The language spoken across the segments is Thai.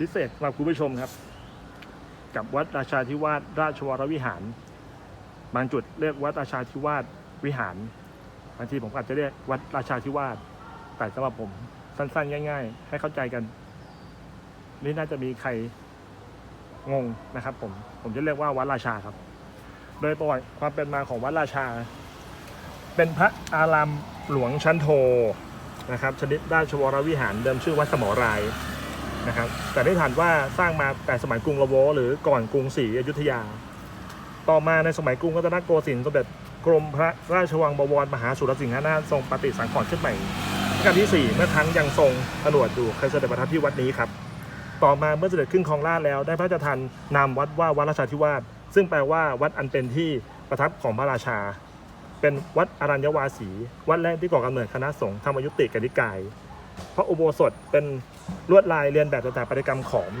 พิเศษสำหรับคุณผู้ชมครับ กับวัดราชาธิวาสราชวรวิหาร บางจุดเรียกวัดราชาธิวาสวิหารบางทีผมอาจจะเรียกวัดราชาธิวาสแต่สำหรับผมสั้นๆ ง่าย ๆ ให้เข้าใจกัน นี่น่าจะมีใครงงนะครับ ผมผมจะเรียกว่าวัดราชาครับ โดยประวัติความเป็นมาของวัดราชา เป็นพระอารามหลวงชั้นโทนะครับ ชนิดราชวรวิหารเดิมชื่อวัดสมอราย นะครับแต่ได้ฐานว่าสร้างมาแต่สมัยกรุงละโวหรือก่อนกรุงศรีอยุธยา ต่อมาในสมัยกรุงรัตนโกสินทร์สมเด็จกรมพระราชวังบวรมหาสุรสิงหนาถทรงปฏิสังขรณ์ขึ้นใหม่รัชกาลที่ 4 เมื่อครั้งยังทรงผนวดอยู่เคยเสด็จประทับที่วัดนี้ครับ ต่อมาเมื่อเสด็จขึ้นครองราชแล้ว ได้พระราชทานนามวัดว่าวัดราชาธิวาสซึ่งแปลว่าวัดอันเป็นที่ประทับของพระราชา เป็นวัดอรัญญวาสี วัดแรกที่ก่อกำเนิดคณะสงฆ์ธรรมยุติกนิกาย พระอุโบสถเป็นลวดลายเรียนแบบสถาปัตยกรรมขอม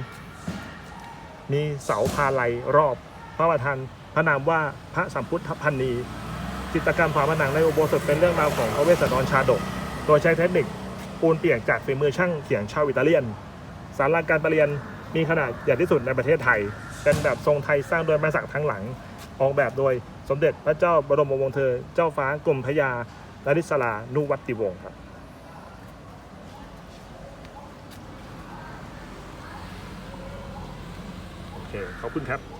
มีเสาพาลัยรอบ พระประธานพระนามว่าพระสัมพุทธพันนีจิตรกรรมฝาผนังในอุโบสถเป็นเรื่องราวของพระเวสสันดรชาดก โดยใช้เทคนิคปูนเปียกจากฝีมือช่างเขียงชาวอิตาเลียนศาลาการประเรียนมีขนาดใหญ่ที่สุดในประเทศไทย เป็นแบบทรงไทยสร้างโดยไม้สักทั้งหลัง ออกแบบโดยสมเด็จพระเจ้าบรมวงศ์เธอ เจ้าฟ้ากรมพระยาลลิสลานุวัติวงศ์ครับ โอ เคขอบคุณครับ